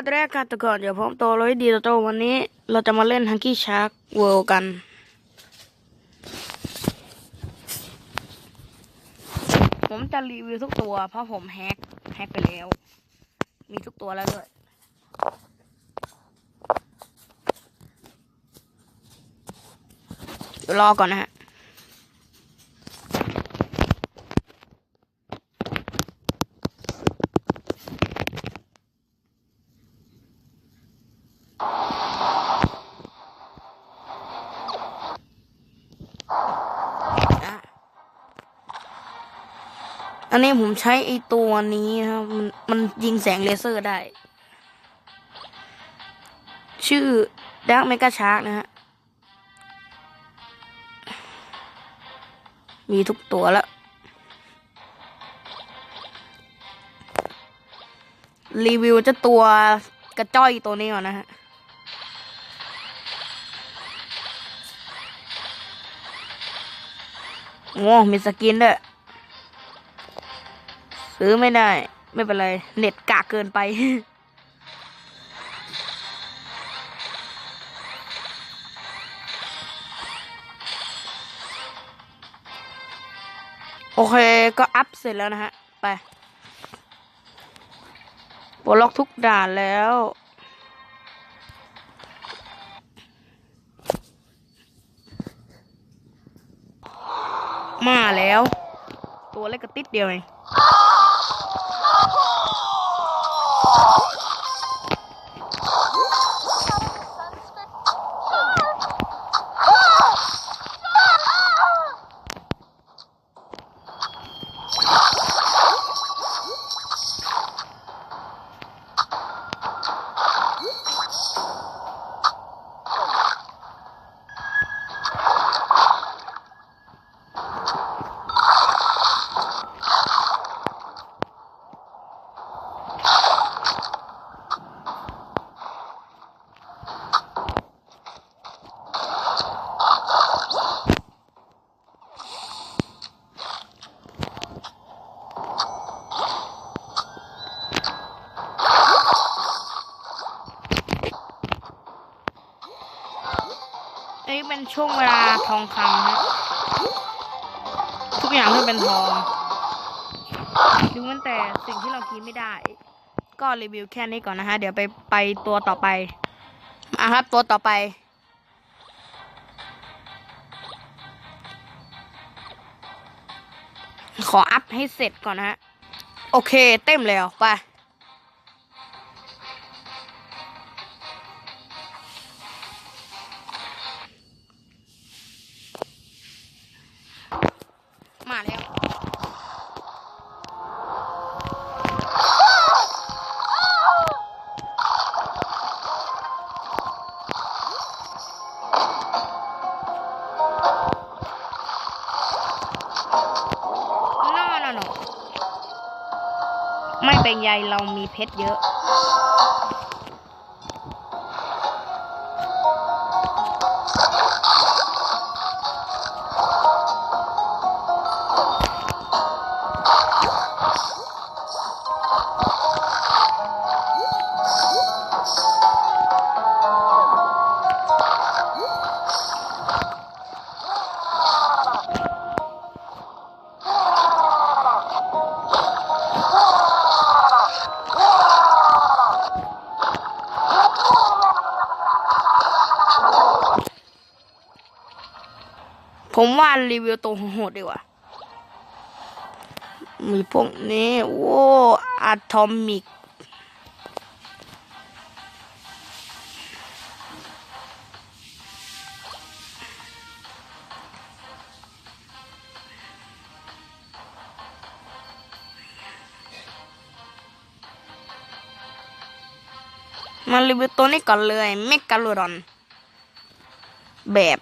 วัสดีครับทุกคนเดี๋ยวผมโตเลยดีโตวันนี้ เราจะมาเล่นฮังกี้ชาร์กเวิลกัน ผมจะรีวิวทุกตัว เพราะผมแฮกแฮกไปแล้ว มีทุกตัวแล้วด้วยเดี๋ยวรอก่อนนะฮะ นนี้ผมใช้ไอตัวนี้ครับ มันมันยิงแสงเลเซอร์ได้ ชื่อดักเมกาชาร์กนะฮะ มีทุกตัวแล้ว รีวิวจะตัวกระจ้อยตัวนี้ก่อนนะฮะโอ้มีสกินด้วย ซื้อไม่ได้ ไม่เป็นไร เน็ตกากเกินไป โอเค ก็อัพเสร็จแล้วนะฮะ ไปปลดล็อกทุกด่านแล้วมาแล้ว ตัวเล็กกระติดเดียวเอง อั เป็นช่วงเวลาทองคำฮะทุกอย่างที่เป็นทองดูมันแต่สิ่งที่เรากินไม่ได้ ก็รีวิวแค่นี้ก่อนนะฮะ เดี๋ยวไปไปตัวต่อไปอะครับตัวต่อไป ขออัพให้เสร็จก่อนนะฮะ โอเคเต็มแล้วไป ไม่เป็นไรเรามีเพชรเยอะ ผมว่ารีวิวตัวโหดดีกว่า มีพวกนี้โว้อะตอมิกมารีวิวตัวนี้ก่อนเลยเมกาโลดอน แบบ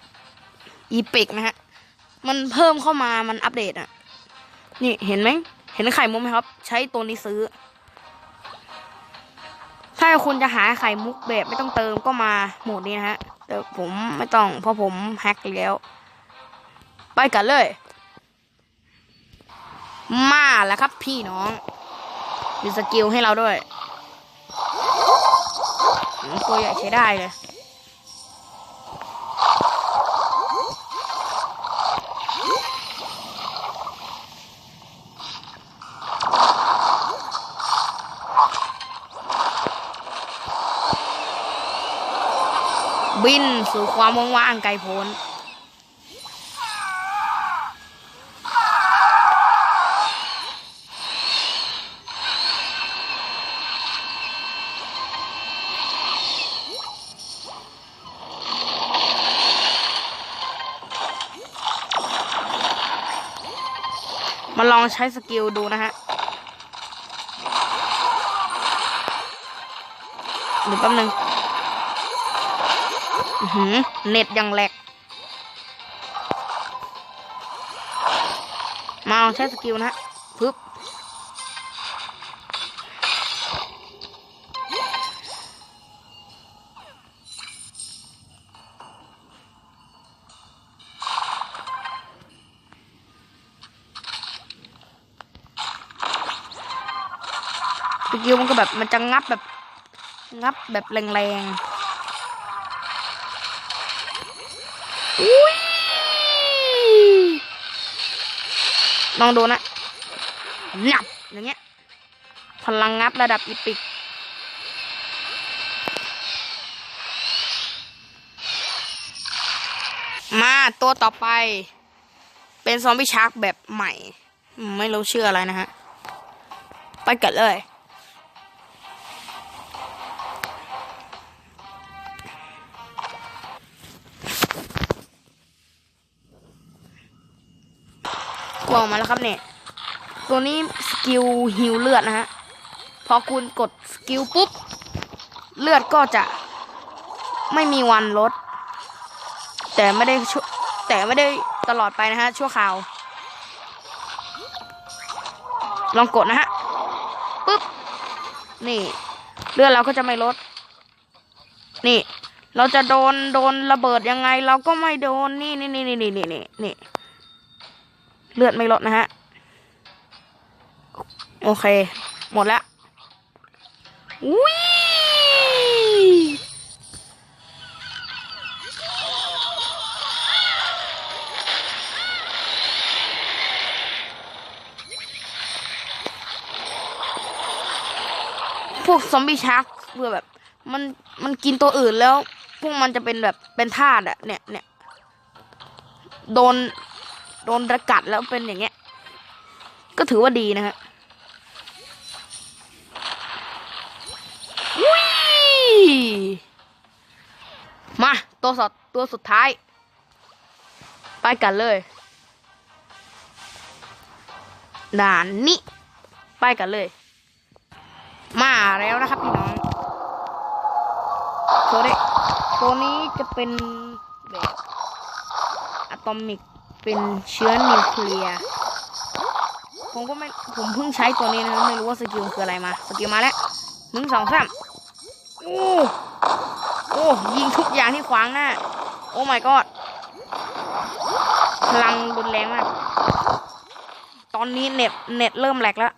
อีพิกนะฮะ มันเพิ่มเข้ามามันอัปเดตอะนี่เห็นไหม เห็นไข่มุกไหมครับ ใช้ตัวนี้ซื้อ ถ้าคุณจะหาไข่มุกแบบไม่ต้องเติมก็มาโหมดนี้นะฮะ แต่ผมไม่ต้องเพราะผมแฮ็กแล้ว ไปกันเลย มาแล้วครับพี่น้อง มีสกิลให้เราด้วย ตัวใหญ่ใช้ได้เลย บินสู่ความว่างๆไกลโพ้นมาลองใช้สกิลดูนะฮะ เดี๋ยวแป๊บนึง เน็ตยังแหลก มาลองใช้สกิลนะฮะปึ๊บสกิลมันก็แบบมันจะงับแบบ งับแบบแรงๆ อุ้ยลองดูนะงับอย่างเงี้ย พลังงับระดับอีปิก มาตัวต่อไป เป็นซอมบี้ชาร์กแบบใหม่ ไม่รู้ชื่ออะไรนะฮะ ไปกันเลย กล่องมาแล้วครับเนี่ย ตัวนี้สกิลฮิวเลือดนะฮะ พอคุณกดสกิลปุ๊บ เลือดก็จะไม่มีวันลด แต่ไม่ได้ชั่วแต่ไม่ได้ตลอดไปนะฮะ ชั่วคราว ลองกดนะฮะปุ๊บ นี่ เลือดเราก็จะไม่ลด นี่ เราจะโดนโดนระเบิดยังไง เราก็ไม่โดน นี่นี่นี่นี่นี่นี่นี่ เลือดไม่ลดนะฮะ โอเค หมดแล้ววิพวกซอมบี้ชาร์กเพื่อแบบ มันมันกินตัวอื่นแล้ว พวกมันจะเป็นแบบเป็นธาตุอะเนี่ยเนี่ยโดน โดนระกัดแล้วเป็นอย่างเงี้ย ก็ถือว่าดีนะฮะวิมาตัวสดตัวสุดท้าย ไปกันเลยด่านนี้ไปกันเลย มาแล้วนะครับพี่น้องตัวนี้ตัวนี้จะเป็นแบบอะตอมิก เป็นเชื้อนิวเคลียร์ผมก็ไม่ผมเพิ่งใช้ตัวนี้นะครับไม่รู้ว่าสกิลคืออะไรมาสกิลมาแล้วหนึ่งสองสามโอ้โอ้ยิงทุกอย่างที่ขวางหน้า โอ้ my god พลังรุนแรงมาก ตอนนี้เน็ตเน็ตเริ่มแหลกแล้ว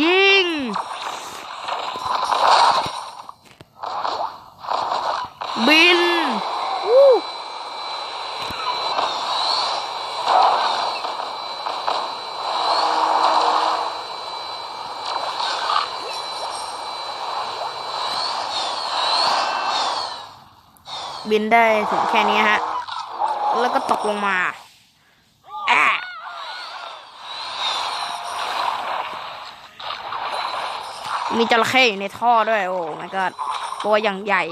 ยิง บินวู้ บินได้ถึงแค่นี้ฮะ แล้วก็ตกลงมาแอะมีจระเข้อยู่ในท่อด้วย โอ้ my god ตัวอย่างใหญ่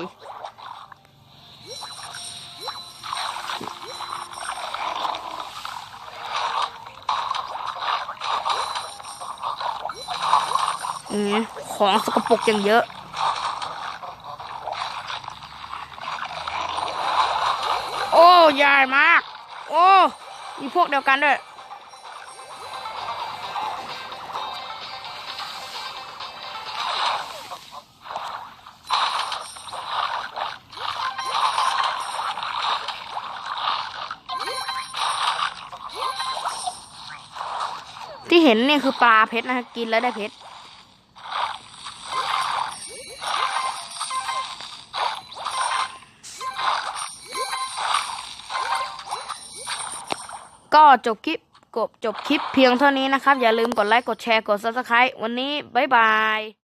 อืมของสกปรกอย่างเยอะ โอ้ ใหญ่มาก โอ้มีพวกเดียวกันด้วย ที่เห็นเนี่ยคือปลาเพชรนะฮะกินแล้วได้เพชร จบคลิปกบจบคลิปเพียงเท่านี้นะครับ อย่าลืมกดไลค์ กดแชร์ กด subscribe วันนี้ บ๊ายบาย